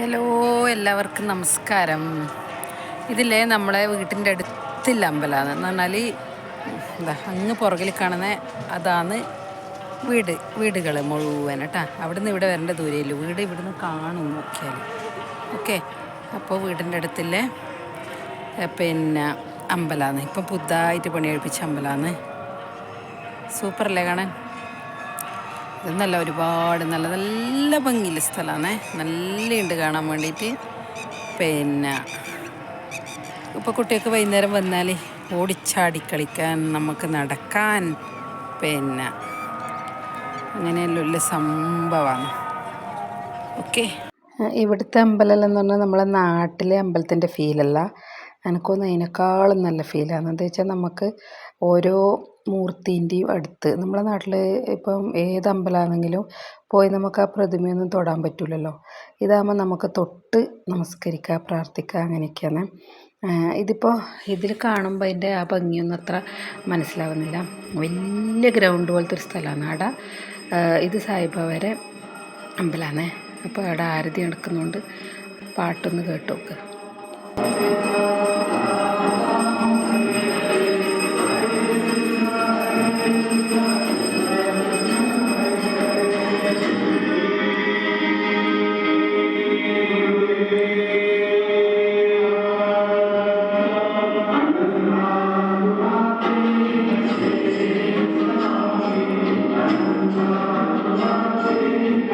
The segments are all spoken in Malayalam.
ഹലോ എല്ലാവർക്കും നമസ്കാരം. ഇതില്ലേ നമ്മളെ വീട്ടിന്റെ അടുത്തുള്ള അമ്പലമാണ് എന്ന് പറഞ്ഞാൽ എന്താ അങ്ങ് പുറകിൽ കാണുന്ന അതാണ് വീട് വീടുകൾ മുഴുവൻ കേട്ടാ. അവിടെ നിന്ന് ഇവിടെ വരേണ്ട ദൂരമില്ല വീട് ഇവിടുന്ന് കാണും നോക്കിയാൽ ഓക്കെ? അപ്പോൾ വീടിന്റെ അടുത്തില്ലേ? പിന്നെ അമ്പലമാണ് ഇപ്പം പുതുതായിട്ട് പണി കഴിപ്പിച്ച അമ്പലമാണ് സൂപ്പറല്ലേ കാണാൻ? ഇതൊന്നല്ല ഒരുപാട് നല്ല നല്ല ഭംഗിയുള്ള സ്ഥലമാണ്. നല്ലുണ്ട് കാണാൻ വേണ്ടിയിട്ട്. പിന്നെ ഇപ്പോൾ കുട്ടികൾക്ക് വൈകുന്നേരം വന്നാൽ ഓടിച്ചാടി കളിക്കാൻ നമുക്ക് നടക്കാൻ. പിന്നെ അങ്ങനെയുള്ള സംഭവമാണ്. ഓക്കെ. ഇവിടുത്തെ അമ്പലമല്ലെന്ന് പറഞ്ഞാൽ നമ്മളെ നാട്ടിലെ അമ്പലത്തിന്റെ ഫീലല്ല എനിക്കൊന്ന് അതിനേക്കാളും നല്ല ഫീലാണ് എന്താ വെച്ചാൽ നമുക്ക് ഓരോ മൂർത്തിന്റെയും അടുത്ത് നമ്മളെ നാട്ടിൽ ഇപ്പം ഏത് അമ്പലമാണെങ്കിലും പോയി നമുക്ക് ആ പ്രതിമയൊന്നും തൊടാൻ പറ്റില്ലല്ലോ ഇതാകുമ്പോൾ നമുക്ക് തൊട്ട് നമസ്കരിക്കുക പ്രാർത്ഥിക്കുക അങ്ങനെയൊക്കെയാണ്. ഇതിപ്പോൾ ഇതിൽ കാണുമ്പോൾ അതിന്റെ ആ ഭംഗിയൊന്നും അത്ര മനസ്സിലാവുന്നില്ല. വലിയ ഗ്രൗണ്ട് പോലത്തെ ഒരു സ്ഥലമാണ് അവിടെ ഇത് സായിബാബയുടെ അമ്പലമാണ് അപ്പോൾ അവിടെ ആരതി നടക്കുന്നുണ്ട് പാട്ടൊന്ന്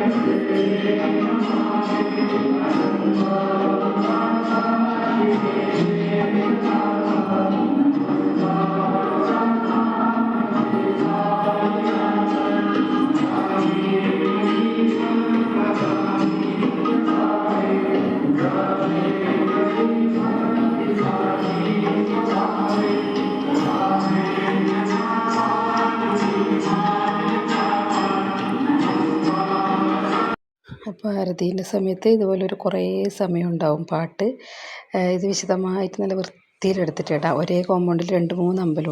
കേട്ട് നോക്ക് അപ്പോൾ ആരതീന്റെ സമയത്ത് ഇതുപോലെ ഒരു കുറേ സമയം ഉണ്ടാവും പാട്ട് ഇത് വിശദമായിട്ട് നല്ല വൃത്തിയിലെടുത്തിട്ട് ഇടാം. ഒരേ കോമ്പൗണ്ടിൽ രണ്ട് മൂന്ന് അമ്പലമുണ്ട്